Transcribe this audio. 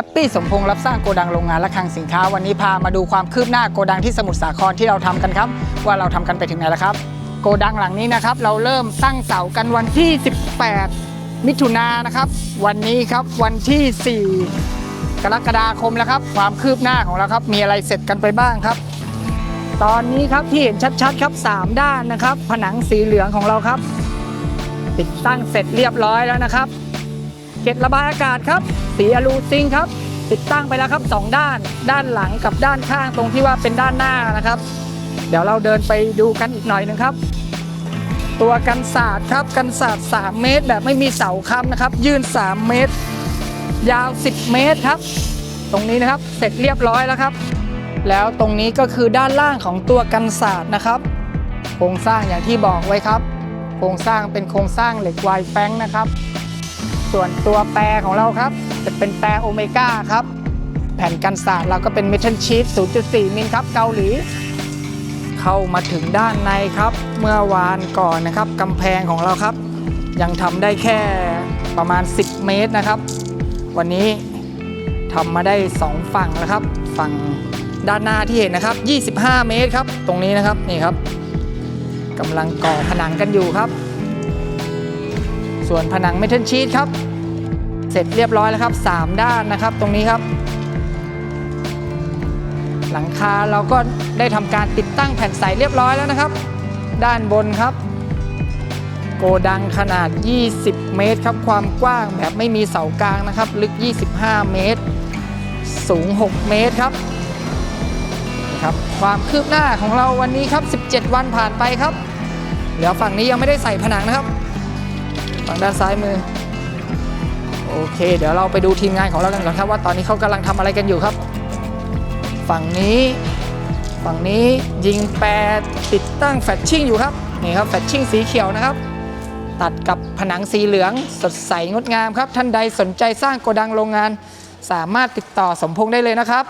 ฮปปี้สมพงษ์รับสร้างโกดังโรงงานและคลังสินค้า วันนี้พามาดูความคืบหน้าโกดังที่สมุทรสาครที่เราทำกันครับ ว่าเราทำกันไปถึงไหนแล้วครับ โกดังหลังนี้นะครับ เราเริ่มตั้งเสากันวันที่ 18 มิถุนายนนะครับ วันนี้ครับวันที่ 4 กรกฎาคมแล้วครับ ความคืบหน้าของเราครับ มีอะไรเสร็จกันไปบ้างครับ ตอนนี้ครับที่เห็นชัดๆครับ 3 ด้านนะครับ ผนังสีเหลืองของเราครับ ติดตั้งเสร็จเรียบร้อยแล้วนะครับเกล็ดระบายอากาศครับ สีอลูซิงค์ครับ ติดตั้งไปแล้วครับ 2 ด้าน ด้านหลังกับด้านข้างตรงที่ว่าเป็นด้านหน้านะครับ เดี๋ยวเราเดินไปดูกันอีกหน่อยหนึงครับ ตัวกันศาสตร์ครับกันศาสตร์ 3 เมตร แบบไม่มีเสาค้ำนะครับ ยื่น 3 เมตร ยาว 10 เมตรครับ ตรงนี้นะครับเสร็จเรียบร้อยแล้วครับ แล้วตรงนี้ก็คือด้านล่างของตัวกันศาสตร์นะครับโครงสร้างอย่างที่บอกไว้ครับ โครงสร้างเป็นโครงสร้างเหล็กไวแฟงนะครับ ส่วนตัวแปรของเราครับ จะเป็นแปรโอเมก้าครับ แผ่นกันศาสตร์เราก็เป็นเมทัลชีต0.4 มิลครับเกาหลี เข้ามาถึงด้านในครับ เมื่อวานก่อนนะครับกำแพงของเราครับ ยังทำได้แค่ประมาณ 10 เมตรนะครับ วันนี้ทำมาได้ 2 ฝั่งแล้วครับ ฝั่งด้านหน้าที่เห็นนะครับ 25 เมตรครับ ตรงนี้นะครับนี่ครับกำลังก่อผนังกันอยู่ครับ ส่วนผนังเมทัลชีตครับ เสร็จเรียบร้อยแล้วครับ 3 ด้านนะครับตรงนี้ครับ หลังคาเราก็ได้ทำการติดตั้งแผ่นใสเรียบร้อยแล้วนะครับ ด้านบนครับ โกดังขนาด 20 เมตรครับความกว้างแบบไม่มีเสากลางนะครับ ลึก 25 เมตร สูง 6 เมตรครับครับความคืบหน้าของเราวันนี้ครับ 17 วันผ่านไปครับเดี๋ยวฝั่งนี้ยังไม่ได้ใส่ผนังนะครับ ฝั่งด้านซ้ายมือ โอเค เดี๋ยวเราไปดูทีมงานของเรากันก่อนครับว่าตอนนี้เขากำลังทำอะไรกันอยู่ครับ ฝั่งนี้ฝั่งนี้ยิงแปรติดตั้งแฟชชิ่งอยู่ครับนี่ครับแฟชชิ่งสีเขียวนะครับ ตัดกับผนังสีเหลืองสดใสงดงามครับ ท่านใดสนใจสร้างโกดังโรงงาน สามารถติดต่อสมพงษ์ได้เลยนะครับ